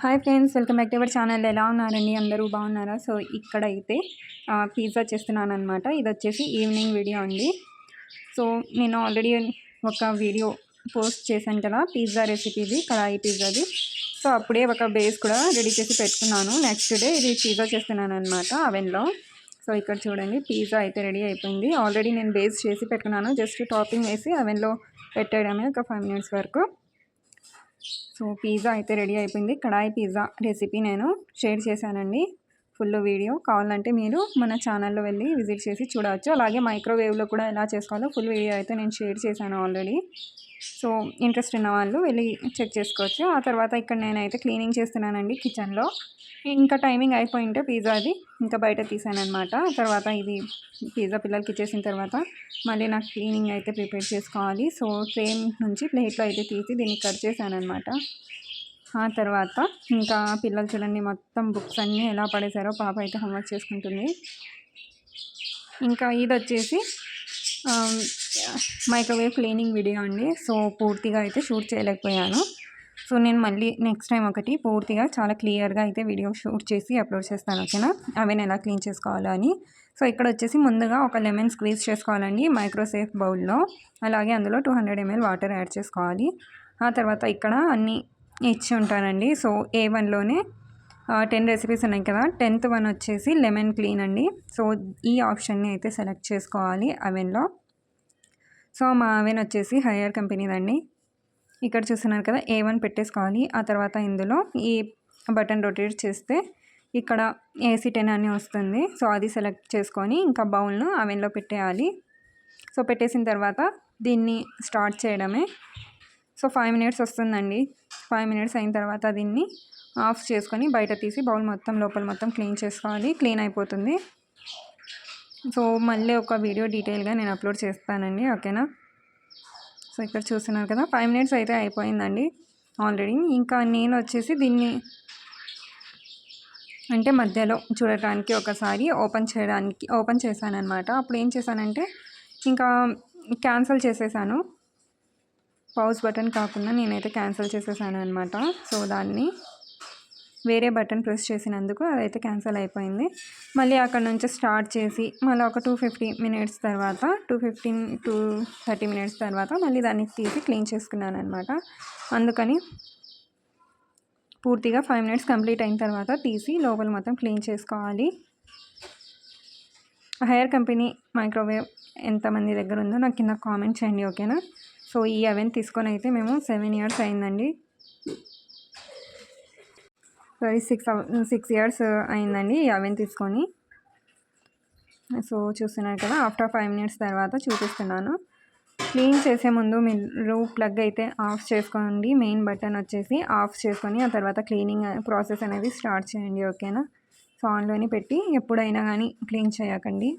Hi friends welcome back to our channel. ఎలా ఉన్నారండి అందరూ బాగున్నారా? సో ఇక్కడైతే పిజ్జా చేస్తున్నాను అనమాట ఇది వచ్చేసి ఈవినింగ్ వీడియో అండి. సో నేను ఆల్రెడీ ఒక వీడియో పోస్ట్ చేశాను కదా పిజ్జా రెసిపీది కళాయి పిజ్జాది. సో అప్పుడే ఒక బేస్ కూడా రెడీ చేసి పెట్టుకున్నాను. నెక్స్ట్ డే ఇది పిజ్జా చేస్తున్నాను అనమాట అవెన్లో. సో ఇక్కడ చూడండి పిజ్జా అయితే రెడీ అయిపోయింది. ఆల్రెడీ నేను బేస్ చేసి పెట్టుకున్నాను. జస్ట్ టాపింగ్ వేసి అవెన్లో పెట్టడమే ఒక ఫైవ్ మినిట్స్ వరకు. సో పిజ్జా అయితే రెడీ అయిపోయింది. కడాయి పిజ్జా రెసిపీ నేను షేర్ చేశానండి. ఫుల్ వీడియో కావాలంటే మీరు మన ఛానల్లో వెళ్ళి విజిట్ చేసి చూడవచ్చు. అలాగే మైక్రోవేవ్లో కూడా ఎలా చేసుకోవాలో ఫుల్ వీడియో అయితే నేను షేర్ చేశాను ఆల్రెడీ. సో ఇంట్రెస్ట్ ఉన్న వాళ్ళు వెళ్ళి చెక్ చేసుకోవచ్చు. ఆ తర్వాత ఇక్కడ నేనైతే క్లీనింగ్ చేస్తున్నానండి కిచెన్లో. ఇంకా టైమింగ్ అయిపోయింటే పిజ్జాది ఇంకా బయట తీసాను అనమాట తర్వాత ఇది పిజ్జా పిల్లలకి ఇచ్చేసిన తర్వాత మళ్ళీ నాకు క్లీనింగ్ అయితే ప్రిపేర్ చేసుకోవాలి. సో ట్రేన్ నుంచి ప్లేట్లో అయితే తీసి దీన్ని కట్ చేశానమాట అనమాట ఆ తర్వాత ఇంకా పిల్లలు చూడండి మొత్తం బుక్స్ అన్నీ ఎలా పడేశారో పాప అయితే హోంవర్క్ చేసుకుంటుంది. ఇంకా ఇది వచ్చేసి మైక్రోవేవ్ క్లీనింగ్ వీడియో అండి. సో పూర్తిగా అయితే షూట్ చేయలేకపోయాను. సో నేను మళ్ళీ నెక్స్ట్ టైం ఒకటి పూర్తిగా చాలా క్లియర్గా అయితే వీడియో షూట్ చేసి అప్లోడ్ చేస్తాను ఓకేనా అవి ఎలా క్లీన్ చేసుకోవాలో అని. సో ఇక్కడ వచ్చేసి ముందుగా ఒక లెమన్ స్క్వీజ్ చేసుకోవాలండి మైక్రోసేఫ్ బౌల్లో అలాగే అందులో two hundred ML water add చేసుకోవాలి. ఆ తర్వాత ఇక్కడ అన్నీ ఇచ్చి ఉంటానండి. సో ఏ వన్లోనే టెన్ రెసిపీస్ ఉన్నాయి కదా? టెన్త్ వన్ వచ్చేసి లెమన్ క్లీన్ అండి. సో ఈ ఆప్షన్ని అయితే సెలెక్ట్ చేసుకోవాలి అవెన్లో సో మా అవెన్ వచ్చేసి హయ్యర్ కంపెనీదండి ఇక్కడ చూస్తున్నారు కదా ఏ వన్ పెట్టేసుకోవాలి. ఆ తర్వాత ఇందులో ఈ బటన్ రొటేట్ చేస్తే ఇక్కడ ఏసీ టెన్ అని వస్తుంది. సో అది సెలెక్ట్ చేసుకొని ఇంకా బౌల్ను అవెన్లో పెట్టేయాలి. సో పెట్టేసిన తర్వాత దీన్ని స్టార్ట్ చేయడమే. సో ఫైవ్ మినిట్స్ వస్తుందండి. ఫైవ్ మినిట్స్ అయిన తర్వాత దీన్ని ఆఫ్ చేసుకొని బయట తీసి బౌల్ మొత్తం లోపల మొత్తం క్లీన్ చేసుకోవాలి. క్లీన్ అయిపోతుంది. సో మళ్ళీ ఒక వీడియో డీటెయిల్గా నేను అప్లోడ్ చేస్తానండి ఓకేనా? సో ఇక్కడ చూస్తున్నారు కదా ఫైవ్ మినిట్స్ అయితే అయిపోయిందండి ఆల్రెడీ. ఇంకా నేను వచ్చేసి దీన్ని అంటే మధ్యలో చూడటానికి ఒకసారి ఓపెన్ చేయడానికి ఓపెన్ చేశాను అనమాట అప్పుడు ఏం చేశానంటే ఇంకా క్యాన్సిల్ చేసేసాను. పౌజ్ బటన్ కాకుండా నేనైతే క్యాన్సిల్ చేసేసాను అనమాట సో దాన్ని వేరే బటన్ ప్రెస్ చేసినందుకు అదైతే క్యాన్సిల్ అయిపోయింది. మళ్ళీ అక్కడ నుంచి స్టార్ట్ చేసి మళ్ళీ ఒక టూ ఫిఫ్టీ మినిట్స్ తర్వాత two fifteen two thirty minutes తర్వాత మళ్ళీ దాన్ని తీసి క్లీన్ చేసుకున్నాను అనమాట అందుకని పూర్తిగా ఫైవ్ మినిట్స్ కంప్లీట్ అయిన తర్వాత తీసి లోపల మొత్తం క్లీన్ చేసుకోవాలి. హైయర్ కంపెనీ మైక్రోవేవ్ ఎంతమంది దగ్గర ఉందో నాకు కింద కామెంట్ చేయండి ఓకేనా? సో ఈ అవెన్ తీసుకొని అయితే మేము సెవెన్ ఇయర్స్ అయిందండి. సారీ సిక్స్ సిక్స్ ఇయర్స్ అయిందండి ఈ అవెన్ తీసుకొని. సో చూస్తున్నారు కదా ఆఫ్టర్ ఫైవ్ మినిట్స్ తర్వాత చూపిస్తున్నాను. క్లీన్ చేసే ముందు మీరు ప్లగ్ అయితే ఆఫ్ చేసుకోండి. మెయిన్ బటన్ వచ్చేసి ఆఫ్ చేసుకొని ఆ తర్వాత క్లీనింగ్ ప్రాసెస్ uh, అనేది స్టార్ట్ చేయండి ఓకేనా సో ఆన్లోని పెట్టి ఎప్పుడైనా కానీ క్లీన్ చేయకండి.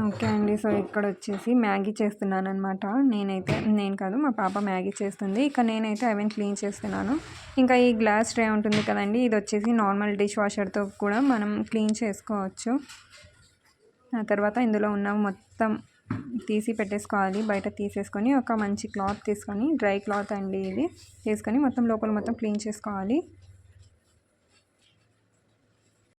ఓకే అండి. సో ఇక్కడ వచ్చేసి మ్యాగీ చేస్తున్నాను అనమాట నేనైతే నేను కాదు మా పాప మ్యాగీ చేస్తుంది. ఇక నేనైతే అవన్నీ క్లీన్ చేస్తున్నాను. ఇంకా ఈ గ్లాస్ ట్రే ఉంటుంది కదండి ఇది వచ్చేసి నార్మల్ డిష్ వాషర్తో కూడా మనం క్లీన్ చేసుకోవచ్చు. ఆ తర్వాత ఇందులో ఉన్న మొత్తం తీసి పెట్టేసుకోవాలి. బయట తీసేసుకొని ఒక మంచి క్లాత్ తీసుకొని డ్రై క్లాత్ అండి ఇది. తీసుకొని మొత్తం లోపల మొత్తం క్లీన్ చేసుకోవాలి.